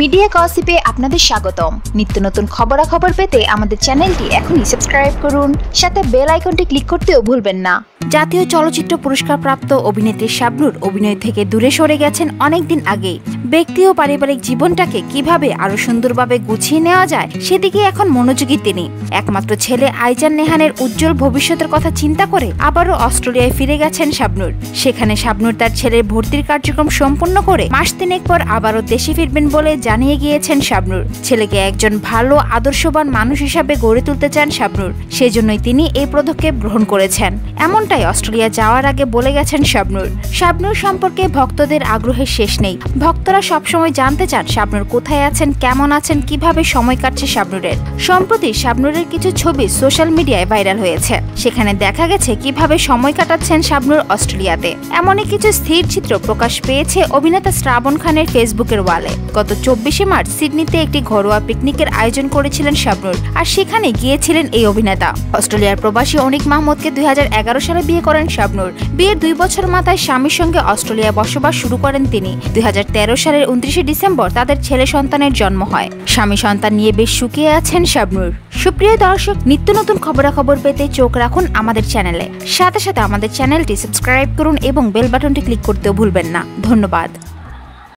Media গসিপে আপনাদের স্বাগতম। নিত্য নতুন খবরাখবর পেতে আমাদের চ্যানেলটি এখনই সাবস্ক্রাইব করুন। সাথে বেল আইকনটি ক্লিক করতেও ভুলবেন না। জাতীয় চলচ্চিত্র পুরস্কারপ্রাপ্ত অভিনেত্রী শাবনুর অভিনয় থেকে দূরে সরে গেছেন অনেকদিন আগেই। ব্যক্তি ও পারিবারিক জীবনটাকে কীভাবে আরও সুন্দরভাবে গুছিয়ে নেওয়া যায়, সেদিকে এখন মনোযোগী তিনি। একমাত্র ছেলে আইজান নেহানের উজ্জ্বল ভবিষ্যতের কথা চিন্তা করে আবারও অস্ট্রেলিয়ায় ফিরে গেছেন শাবনুর। সেখানে শাবনুর তার ছেলের ভর্তির কার্যক্রম সম্পন্ন করে মাস তিনেক পর আবারও দেশে ফিরবেন বলে জানিয়ে গিয়েছেন শাবনুর। ছেলেকে একজন ভালো, আদর্শবান মানুষ হিসাবে গড়ে তুলতে চান শাবনুর। সেজন্যই তিনি এই পদক্ষেপ গ্রহণ করেছেন। এমনটাই অস্ট্রেলিয়া যাওয়ার আগে বলে গেছেন শাবনুর। শাবনুর সম্পর্কে ভক্তদের আগ্রহের শেষ নেই। ভক্তরা সবসময় জানতে চান শাবনুর কোথায় আছেন, কেমন আছেন, কীভাবে সময় কাটছে শাবনুরের। সম্প্রতি শাবনুরের কিছু ছবি সোশ্যাল মিডিয়ায় ভাইরাল হয়েছে। সেখানে দেখা গেছে কীভাবে সময় কাটাচ্ছেন শাবনুর অস্ট্রেলিয়াতে। এমনই কিছু স্থির চিত্র প্রকাশ পেয়েছে অভিনেতা শ্রাবণ খানের ফেসবুকের ওয়ালে। গত চব্বিশে মার্চ সিডনিতে একটি ঘরোয়া পিকনিকের আয়োজন করেছিলেন শাবনুর, আর সেখানে গিয়েছিলেন এই অভিনেতা। অস্ট্রেলিয়ার প্রবাসী অনিক মাহমুদকে দুই সালে বিয়ে করেন শাবনুর। বিয়ের দুই বছর মাথায় স্বামীর সঙ্গে অস্ট্রেলিয়ায় বসবাস শুরু করেন তিনি। দুই সালের উনত্রিশে ডিসেম্বর তাদের ছেলে সন্তানের জন্ম হয়। স্বামী সন্তান নিয়ে বেশ সুখিয়ে আছেন শাবনুর। সুপ্রিয় দর্শক, নিত্য নতুন খবরাখবর পেতে চোখ রাখুন আমাদের চ্যানেলে। সাথে সাথে আমাদের চ্যানেলটি সাবস্ক্রাইব করুন এবং বেল বাটনটি ক্লিক করতেও ভুলবেন না। ধন্যবাদ।